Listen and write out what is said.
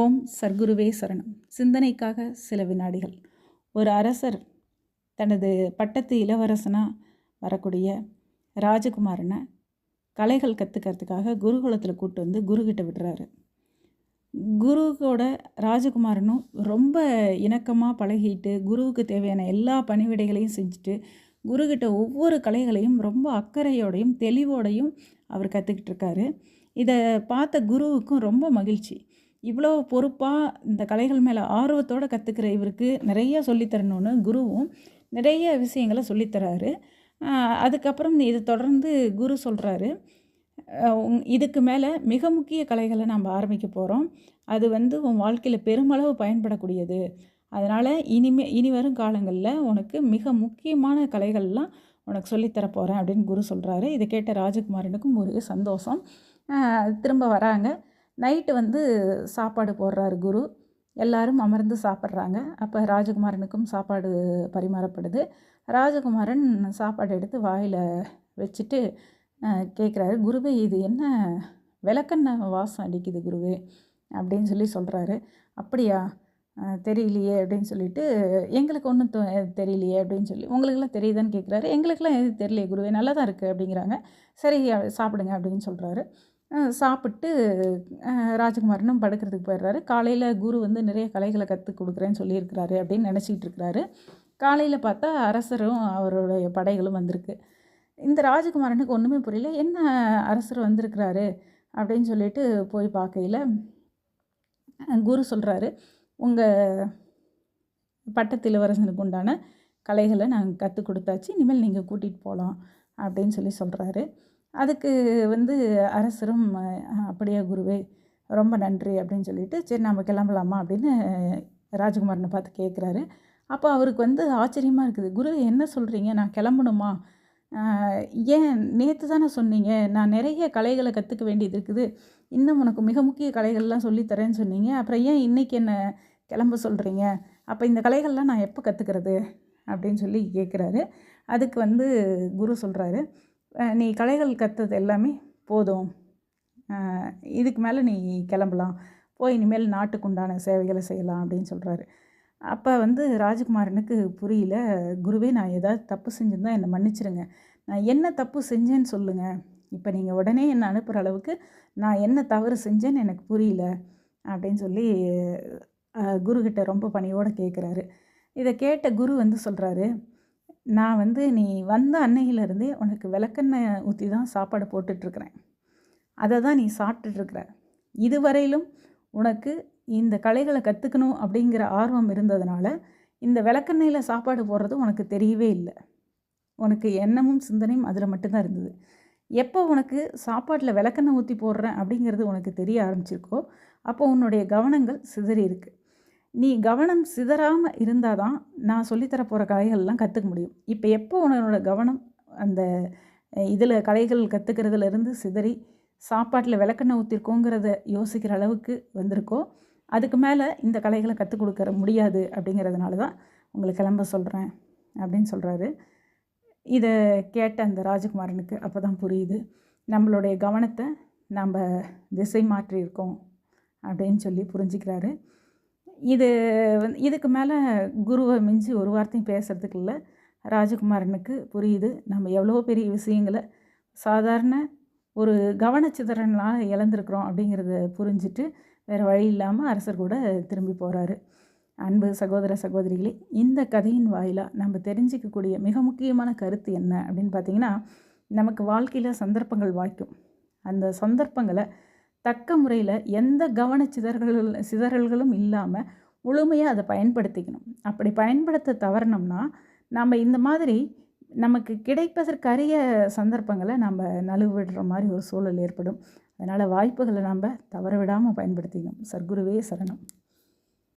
ஓம் சர்க்குருவே சரணம். சிந்தனைக்காக சில வினாடிகள். ஒரு அரசர் தனது பட்டத்து இளவரசனாக வரக்கூடிய ராஜகுமாரனை கலைகள் கற்றுக்கிறதுக்காக குருகுலத்தில் கூட்டு வந்து குருக்கிட்ட விடுறாரு. குருவோட ராஜகுமாரனும் ரொம்ப இணக்கமாக பழகிட்டு குருவுக்கு தேவையான எல்லா பணிவிடைகளையும் செஞ்சுட்டு குருக்கிட்ட ஒவ்வொரு கலைகளையும் ரொம்ப அக்கறையோடையும் தெளிவோடையும் அவர் கற்றுக்கிட்டு இருக்காரு. இதை பார்த்த குருவுக்கும் ரொம்ப மகிழ்ச்சி. இவ்வளோ பொறுப்பாக இந்த கலைகள் மேலே ஆர்வத்தோடு கற்றுக்கிற இவருக்கு நிறைய சொல்லித்தரணும்னு குருவும் நிறைய விஷயங்களை சொல்லித்தராரு. அதுக்கப்புறம் இது தொடர்ந்து குரு சொல்கிறாரு இதுக்கு மேலே மிக முக்கிய கலைகளை நம்ம ஆரம்பிக்க போகிறோம் அது வந்து உன் வாழ்க்கையில் பெருமளவு பயன்படக்கூடியது. அதனால் இனிமே இனி வரும் காலங்களில் உனக்கு மிக முக்கியமான கலைகள்லாம் உனக்கு சொல்லித்தர போகிறேன் அப்படின்னு குரு சொல்கிறாரு இதை கேட்ட ராஜகுமாரனுக்கும் ஒரு சந்தோஷம். திரும்ப வராங்க. நைட்டு வந்து சாப்பாடு போடுறாரு குரு. எல்லாரும் அமர்ந்து சாப்பிட்றாங்க. அப்போ ராஜகுமாரனுக்கும் சாப்பாடு பரிமாறப்படுது. ராஜகுமாரன் சாப்பாடு எடுத்து வாயில் வச்சுட்டு கேட்குறாரு குருவே இது என்ன விளக்கண்ண வாசம் அடிக்குது குருவே அப்படின்னு சொல்லி சொல்கிறாரு அப்படியா? தெரியலையே அப்படின்னு சொல்லிட்டு எங்களுக்கு ஒன்றும் தெரியலையே அப்படின்னு சொல்லி உங்களுக்கெல்லாம் தெரியுதான்னு கேட்குறாரு எங்களுக்கெல்லாம் எது தெரியலையே குருவே நல்லா தான் இருக்குது அப்படிங்கிறாங்க. சரி சாப்பிடுங்க அப்படின்னு சொல்கிறாரு சாப்பிட்டு ராஜகுமாரனும் படுக்கிறதுக்கு போயிடுறாரு. காலையில் குரு வந்து நிறைய கலைகளை கற்றுக் கொடுக்குறேன்னு சொல்லியிருக்கிறாரு அப்படின்னு நினச்சிக்கிட்டு இருக்கிறாரு காலையில் பார்த்தா அரசரும் அவருடைய படைகளும் வந்திருக்கு. இந்த ராஜகுமாரனுக்கு ஒன்றுமே புரியல. என்ன அரசர் வந்திருக்கிறாரு? அப்படின்னு சொல்லிட்டு போய் பார்க்கையில் குரு சொல்கிறாரு உங்கள் பட்டத்து இளவரசனுக்கு உண்டான கலைகளை நாங்கள் கற்றுக் கொடுத்தாச்சு. இனிமேல் நீங்கள் கூட்டிகிட்டு போகலாம் அப்படின்னு சொல்லி சொல்கிறாரு அதுக்கு வந்து அரசரும் அப்படியே குருவே ரொம்ப நன்றி அப்படின்னு சொல்லிட்டு சரி நம்ம கிளம்பலாமா அப்படின்னு ராஜகுமாரனை பார்த்து கேட்குறாரு அப்போ அவருக்கு வந்து ஆச்சரியமாக இருக்குது. குரு என்ன சொல்கிறீங்க நான் கிளம்பணுமா? ஏன் நேற்று தானே சொன்னீங்க. நான் நிறைய கலைகளை கற்றுக்க வேண்டியது இருக்குது. இன்னும் உனக்கு மிக முக்கிய கலைகள்லாம் சொல்லித்தரேன்னு சொன்னீங்க. அப்புறம் ஏன் இன்றைக்கி என்ன கிளம்ப சொல்கிறீங்க அப்போ இந்த கலைகள்லாம் நான் எப்போ கற்றுக்கிறது அப்படின்னு சொல்லி கேட்குறாரு அதுக்கு வந்து குரு சொல்கிறாரு நீ கலைகள் கற்றது எல்லாமே போதும். இதுக்கு மேலே நீ கிளம்பலாம். போய் இனிமேல் நாட்டுக்குண்டான சேவைகளை செய்யலாம் அப்படின்னு சொல்கிறாரு அப்போ வந்து ராஜகுமாரனுக்கு புரியல குருவே நான் ஏதாவது தப்பு செஞ்சுருந்தா என்னை மன்னிச்சிருங்க. நான் என்ன தப்பு செஞ்சேன்னு சொல்லுங்கள் இப்போ நீங்கள் உடனே என்னை அனுப்புகிற அளவுக்கு நான் என்ன தவறு செஞ்சேன்னு எனக்கு புரியல அப்படின்னு சொல்லி குருக்கிட்ட ரொம்ப பணியோடு கேட்குறாரு இதை கேட்ட குரு வந்து சொல்கிறாரு நான் வந்து நீ வந்த அன்னையிலேருந்தே உனக்கு விளக்கெண்ணெய் ஊற்றி தான் சாப்பாடு போட்டுட்ருக்குறேன். அதை தான் நீ சாப்பிட்டுட்ருக்குற. இதுவரையிலும் உனக்கு இந்த கலைகளை கற்றுக்கணும் அப்படிங்கிற ஆர்வம் இருந்ததுனால இந்த விளக்கெண்ணெயில் சாப்பாடு போடுறது உனக்கு தெரியவே இல்லை. உனக்கு எண்ணமும் சிந்தனையும் அதில் மட்டும்தான் இருந்தது. எப்போ உனக்கு சாப்பாட்டில் விளக்கெண்ணெய் ஊற்றி போடுறேன் அப்படிங்கிறது உனக்கு தெரிய ஆரம்பிச்சிருக்கோ அப்போ உன்னுடைய கவனங்கள் சிதறி இருக்குது நீ கவனம் சிதறாமல் இருந்தால் தான் நான் சொல்லித்தர போகிற கலைகள்லாம் கற்றுக்க முடியும். இப்போ எப்போ உன்னோட கவனம் அந்த இதில் கலைகள் கற்றுக்கிறதுலேருந்து சிதறி சாப்பாட்டில் விளக்கெண்ணெய் ஊற்றிருக்கோங்கிறத யோசிக்கிற அளவுக்கு வந்திருக்கோ அதுக்கு மேலே இந்த கலைகளை கற்றுக் கொடுக்கற முடியாது அப்படிங்கிறதுனால தான் உங்களை கிளம்ப சொல்கிறேன் அப்படின்னு சொல்கிறாரு இதை கேட்ட அந்த ராஜகுமாரனுக்கு அப்போ தான் புரியுது. நம்மளுடைய கவனத்தை நம்ம திசை மாற்றியிருக்கோம் அப்படின்னு சொல்லி புரிஞ்சுக்கிறாரு. இது இதுக்கு மேலே குருவை மிஞ்சி ஒரு வார்த்தையும் பேசுகிறதுக்கு இல்லை. ராஜகுமாரனுக்கு புரியுது. நம்ம எவ்வளோ பெரிய விஷயங்களை சாதாரண ஒரு கவனச்சிதறனால் இழந்திருக்கிறோம் அப்படிங்கிறத புரிஞ்சுட்டு வேறு வழி இல்லாமல் அரசர் கூட திரும்பி போகிறாரு அன்பு சகோதர சகோதரிகளே இந்த கதையின் வாயிலாக நம்ம தெரிஞ்சிக்கக்கூடிய மிக முக்கியமான கருத்து என்ன அப்படின்னு பார்த்திங்கன்னா நமக்கு வாழ்க்கையில் சந்தர்ப்பங்கள் வாய்க்கும். அந்த சந்தர்ப்பங்களை தக்க முறையில் எந்த கவன சிதறல்கள் சிதறல்களும் இல்லாமல் முழுமையாக அதை பயன்படுத்திக்கணும். அப்படி பயன்படுத்த தவறினோம்னா நம்ம இந்த மாதிரி நமக்கு கிடைப்பதற்கரிய சந்தர்ப்பங்களை நம்ம நழுவிடுற மாதிரி ஒரு சூழல் ஏற்படும். அதனால் வாய்ப்புகளை நம்ம தவற விடாமல் பயன்படுத்திக்கணும். சர்க்குருவே சரணம்.